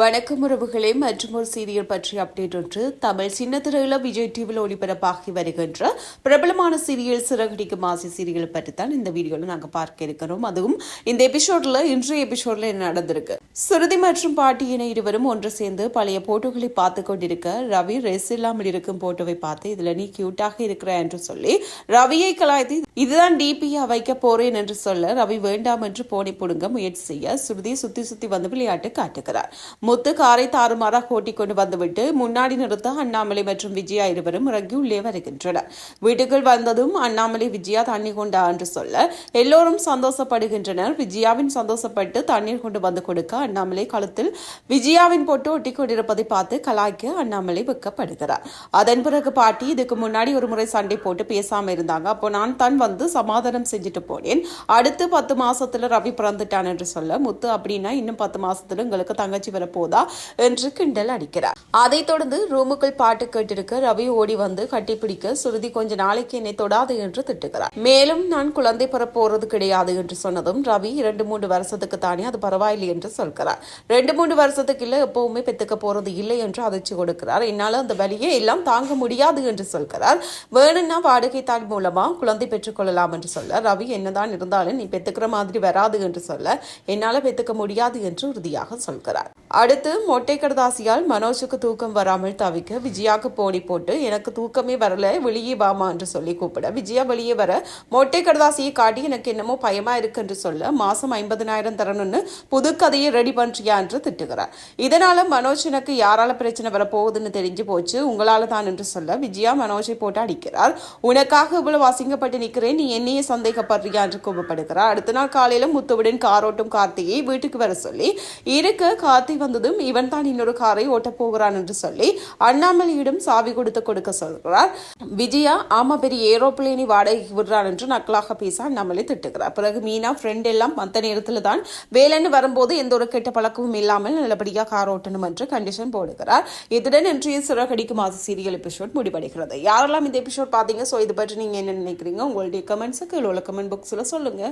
வணக்கம் உறவுகளே. மற்றும் ஒரு சீரியல் பற்றிய அப்டேட் ஒன்று. தமிழ் சின்ன திரையில விஜய் டிவியில் ஒளிபரப்பாகி வருகின்ற பிரபலமான சீரியல் சிறகடிக்கும் ஆசை சீரியல் பற்றி தான் இந்த வீடியோவில் நாங்கள் பார்க்க இருக்கிறோம். அதுவும் இந்த எபிசோட்ல இன்றைய எபிசோட்ல என்ன நடந்திருக்கு? சுருதி மற்றும் பாட்டியின இருவரும் ஒன்று சேர்ந்து பழைய போட்டோகளை பார்த்து கொண்டிருக்க ரவி ரெஸ் இல்லாமல் இருக்கும் போட்டோவை பார்த்து இதுல நீ கியூட்டாக இருக்கிற என்று சொல்லி ரவியை கலாய்த்து இதுதான் டிபியா வைக்க போறேன் என்று சொல்ல ரவி வேண்டாம் என்று போனை புடுங்க முயற்சி செய்ய சுருதி சுத்தி சுத்தி வந்து விளையாட்டு காட்டுகிறார். முத்து காரை தாறுமாறாக ஓட்டி கொண்டு வந்துவிட்டு முன்னாடி நிறுத்த அண்ணாமலை மற்றும் விஜயா இருவரும் இறங்கி உள்ளே வருகின்றனர். வீட்டுக்குள் வந்ததும் அண்ணாமலை விஜயா தண்ணி கொண்டா என்று சொல்ல எல்லோரும் சந்தோஷப்படுகின்றனர். விஜயாவின் சந்தோஷப்பட்டு தண்ணீர் கொண்டு வந்து கொடுக்க அண்ணாமலை கழுத்தில் விஜயாவின் போட்டு ஒட்டி கொண்டிருப்பதை பார்த்து கலாய்க்க அண்ணாமலை வெக்கப்படுகிறார் அதன் பிறகு பாட்டி இதுக்கு முன்னாடி ஒரு முறை சண்டை போட்டு பேசாம இருந்தாங்க. அப்போ நான் தான் வந்து சமாதானம் செஞ்சுட்டு போனேன். அடுத்து பத்து மாசத்துல ரவி பிறந்துட்டான் என்று சொல்ல முத்து அப்படின்னா இன்னும் பத்து மாசத்துல உங்களுக்கு தங்கச்சி வரப்போதா? என்று கிண்டல் அடிக்கிறார். அதைத் தொடர்ந்து ரூமுக்குள் பாட்டு கேட்டிருக்க ரவி ஓடி வந்து கட்டிப்பிடிக்க சுருதி கொஞ்ச நாளைக்கு என்னை தொடாது என்று திட்டுகிறார். மேலும் நான் குழந்தை பெறப்போறது கிடையாது என்று சொன்னதும் ரவி இரண்டு மூன்று வருஷத்துக்கு தானே அது பரவாயில்லை என்று இருக்கிறார் ரெண்டு மூணு வருஷத்துக்கு இல்லை எப்பவுமே பெற்றுக்க போறது இல்லை என்று அதிர்ச்சி கொடுக்கிறார். என்னால் அந்த வழியை எல்லாம் தாங்க முடியாது என்று சொல்கிறார். வேணும்னா வாடகை தாள் மூலமாக குழந்தை பெற்றுக்கொள்ளலாம் என்று சொல்ல ரவி என்னதான் இருந்தாலும் நீ பெத்துக்கிற மாதிரி வராது என்று சொல்ல என்னால் பெத்துக்க முடியாது என்று உறுதியாக சொல்கிறார். அடுத்து மொட்டை கடதாசியால் மனோஜுக்கு தூக்கம் வராமல் தவிக்க விஜயாக்கு போடி போட்டு எனக்கு தூக்கமே வரல வெளியே வாமா என்று சொல்லி கூப்பிட. விஜயா வெளியே வர மொட்டை கடதாசியை காட்டி எனக்கு என்னமோ பயமா இருக்கு என்று சொல்ல மாசம் ஐம்பதனாயிரம் தரணும்னு புது கதையை ரெடி பண்றியா என்று திட்டுகிறார். இதனால மனோஜ் எனக்கு யாரால பிரச்சனை வரப்போகுதுன்னு தெரிஞ்சு போச்சு உங்களால தான் என்று சொல்ல விஜயா மனோஜை போட்டு அடிக்கிறார். உனக்காக இவ்வளவு அசிங்கப்பட்டு நிக்கிறேன் நீ என்னையே சந்தேகப்படுறியா என்று கோபப்படுகிறார் அடுத்த நாள் காலையில முத்துவுடன் காரோட்டும் கார்த்தியை வீட்டுக்கு வர சொல்லி இருக்க கார்த்தி வந்ததும் இவன் தான் இன்னொரு காரை ஓட்டப் போகிறான் என்று சொல்லி அண்ணாமலையிடம் சாவி கொடுத்து கொடுக்க சொல்கிறார். விஜயா ஆமா பெரிய ஏரோப்ளேனை வாடகைக்கு விடுறான் என்று நக்கலாக பேச அண்ணாமலை திட்டுகிறார். பிறகு மீனா ஃப்ரெண்ட் எல்லாம் மத்த நேரத்தில் தான் வேலைன்னு வரும்போது எந்த ஒரு கெட்ட பழக்கமும் இல்லாமல் நல்லபடியாக கார் ஓட்டணும் என்று கண்டிஷன் போடுகிறார். இதுடன் இன்றைய சிறகடிக்கு மாத சீரியல் எபிசோட் முடிவடைகிறது. யாரெல்லாம் இந்த எபிசோட் பார்த்தீங்க ஸோ இது பற்றி நீங்க என்ன நினைக்கிறீங்க? உங்களுடைய கமெண்ட்ஸுக்கு கீழே கமெண்ட் பாக்ஸில் சொல்லுங்கள்